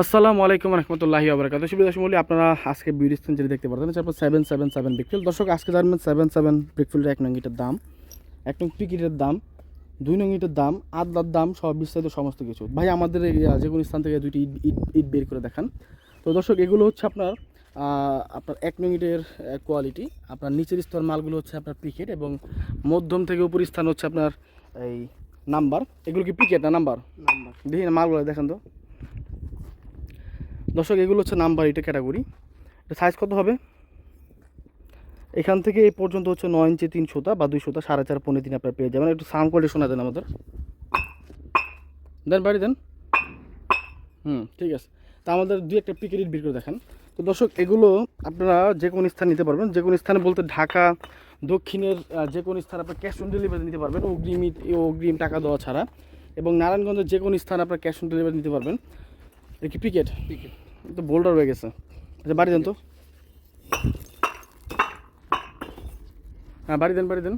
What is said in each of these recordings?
আসসালামু আলাইকুম রহমতুল্লাহি আবরাকাত সুবিধা বলি আপনারা আজকে বিউটি স্থান যেটা দেখতে পারতেন তারপর সেভেন সেভেন সেভেন ব্রিকফিল দর্শক আজকে জানবেন সেভেন সেভেন ব্রিকফিল্ডের এক নং ইটের দাম এক নং পিকিটের দাম দুই নং ইটের দাম আদলার দাম সব বিস্তারিত সমস্ত কিছু। ভাই আমাদের যে কোনো স্থান থেকে দুইটি ইট ইট ইট বের করে দেখান। তো দর্শক এগুলো হচ্ছে আপনার আপনার এক নং ইটের কোয়ালিটি আপনার নিচের স্তর মালগুলো হচ্ছে আপনার পিকেট এবং মধ্যম থেকে উপর স্থান হচ্ছে আপনার এই নাম্বার এগুলো কি পিকেট না নাম্বার নাম্বার দেখি না মালগুলো দেখেন তো। দর্শক, এগুলো হচ্ছে নাম্বার এটা ক্যাটাগরি। এটা সাইজ কত হবে? এখান থেকে এই পর্যন্ত হচ্ছে নয় ইঞ্চি, তিন সুতা বা দুই সুতা, সাড়ে চার, পনেরো দিন আপনার পেয়ে যাবেন। একটু সাউন্ড কোয়ালিটি শোনা দেন আমাদের। দেন বাড়ি, দেন। হুম, ঠিক আছে। তা আমাদের দুই একটা পিকেরিট বের করে দেখেন। তো দর্শক, এগুলো আপনারা যে কোনো স্থান নিতে পারবেন। যে কোনো স্থানে বলতে ঢাকা, দক্ষিণের যে কোনো স্থান আপনার ক্যাশ অন ডেলিভারি নিতে পারবেন। অগ্রিম অগ্রিম টাকা দেওয়া ছাড়া। এবং নারায়ণগঞ্জের যে কোনো স্থান আপনার ক্যাশ অন ডেলিভারি নিতে পারবেন। কি পিকেট পিকেট তো বোল্ডার হয়ে গেছে। আচ্ছা বাড়ি দেন তো। হ্যাঁ বাড়ি দেন বাড়ি দেন।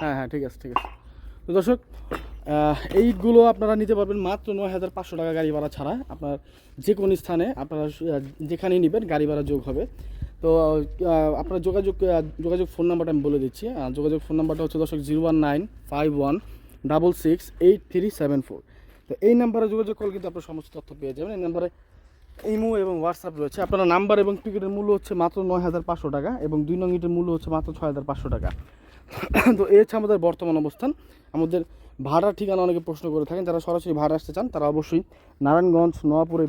হ্যাঁ হ্যাঁ ঠিক আছে ঠিক আছে। তো দর্শক এই ইটগুলো আপনারা নিতে পারবেন মাত্র নয় হাজার পাঁচশো টাকা গাড়ি ভাড়া ছাড়া। আপনার যে কোনো স্থানে আপনারা যেখানেই নেবেন গাড়ি ভাড়া যোগ হবে। তো আপনার যোগাযোগ যোগাযোগ ফোন নাম্বারটা আমি বলে দিচ্ছি। যোগাযোগ ফোন নাম্বারটা হচ্ছে দর্শক zero one nine five one double six eight three seven four. তো এই নাম্বারে যোগাযোগ করলে কিন্তু আপনার সমস্ত তথ্য পেয়ে যাবেন। এই নাম্বারে ইমো এবং হোয়াটসঅ্যাপ রয়েছে। আপনার নাম্বার এবং টিকিটের মূল্য হচ্ছে মাত্র নয় হাজার পাঁচশো টাকা এবং দুই নং ইটের মূল্য হচ্ছে মাত্র ছয় হাজার পাঁচশো টাকা। তো এই হচ্ছে আমাদের বর্তমান অবস্থান। আমাদের ভাড়ার ঠিকানা অনেকে প্রশ্ন করে থাকেন। যারা সরাসরি ভাড়া আসতে চান, তারা অবশ্যই নারায়ণগঞ্জ, নোয়াপুরে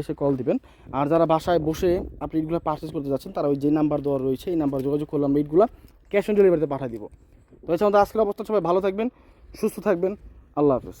এসে কল দিবেন। আর যারা বাসায় বসে আপনি ইটগুলো পারচেস করতে যাচ্ছেন, তারা ওই যে নাম্বার দেওয়া রয়েছে, এই নাম্বার যোগাযোগ করলে আমরা ইটগুলো ক্যাশ অন ডেলিভারিতে পাঠিয়ে দিব। তো হচ্ছে আমাদের আজকের অবস্থান সবাই ভালো থাকবেন, সুস্থ থাকবেন। আল্লাহ হাফেজ।